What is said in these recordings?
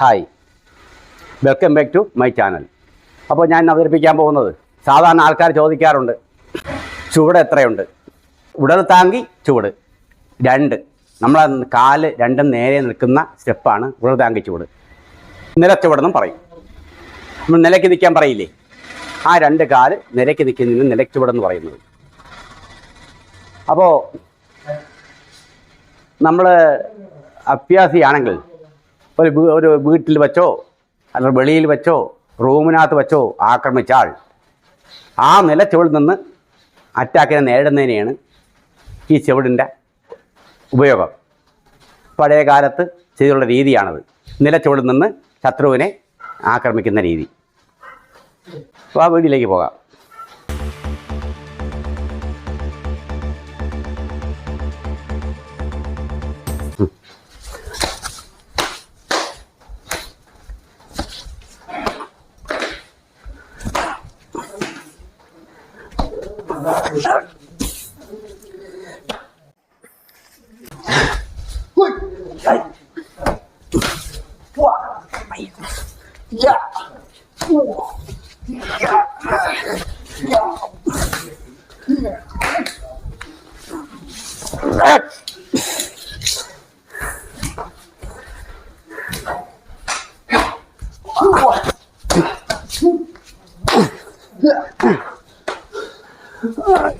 Hi welcome back to my channel അപ്പോൾ ഞാൻ അവതരിപ്പിക്കാൻ പോകുന്നത് സാധാരണ ആൾക്കാർ ചോദിക്കാറുണ്ട്. ചുവട് എത്രയുണ്ട്? ഉടൽ താങ്കി ചുവട്. രണ്ട്. നമ്മളെ കാൽ രണ്ടും നേരെ നിൽക്കുന്ന സ്റ്റെപ്പാണ് ഉടൽ താങ്കി ചുവട്. നിലച്ചുവടെന്നും പറയും. നമ്മൾ നിലയ്ക്ക് നിൽക്കാൻ പറയില്ലേ? ആ രണ്ട് കാൽ നിലയ്ക്ക് നിൽക്കുന്നതിന് നിലച്ചുവടെന്ന് പറയുന്നത്. അപ്പോൾ നമ്മൾ അഭ്യാസിയാണെങ്കിൽ ഒരു ഒരു വീട്ടിൽ വെച്ചോ അല്ലെങ്കിൽ വെളിയിൽ വെച്ചോ റൂമിനകത്ത് വെച്ചോ ആക്രമിച്ചാൽ ആ നില ചുവടിൽ നിന്ന് അറ്റാക്കിനെ നേരിടുന്നതിനെയാണ് ഈ ചുവടിന്റെ ഉപയോഗം. പഴയ കാലത്ത് ചെയ്തുള്ള രീതിയാണത്. നിലച്ചുവടിൽ നിന്ന് ശത്രുവിനെ ആക്രമിക്കുന്ന രീതി. അപ്പോൾ ആ വീട്ടിലേക്ക് പോകാം. 滚！哎！哇！哎呀！呀！哇！呀！呀！Yeah. Ah,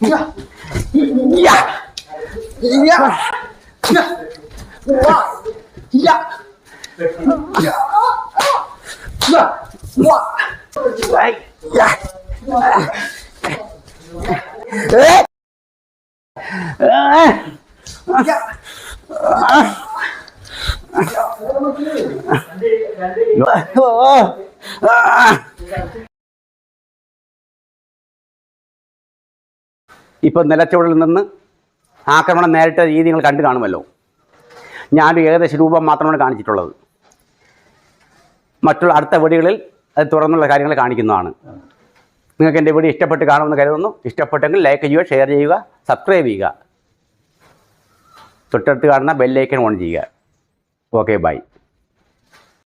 Yeah. ഇപ്പോൾ നിലച്ചുവടിൽ നിന്ന് ആക്രമണം നേരിട്ട രീതി നിങ്ങൾ കണ്ടു കാണുമല്ലോ. ഞാനൊരു ഏകദേശ രൂപം മാത്രമാണ് കാണിച്ചിട്ടുള്ളത്. മറ്റുള്ള അടുത്ത വീടുകളിൽ അത് തുറന്നുള്ള കാര്യങ്ങൾ കാണിക്കുന്നതാണ്. നിങ്ങൾക്ക് എന്റെ വീഡിയോ ഇഷ്ടപ്പെട്ട് കാണുമെന്ന് കരുതുന്നു. ഇഷ്ടപ്പെട്ടെങ്കിൽ ലൈക്ക് ചെയ്യുക ഷെയർ ചെയ്യുക സബ്സ്ക്രൈബ് ചെയ്യുക. തൊട്ടടുത്ത് കാണുന്ന ബെല്ലൈക്കൺ ഓൺ ചെയ്യുക. Okay bye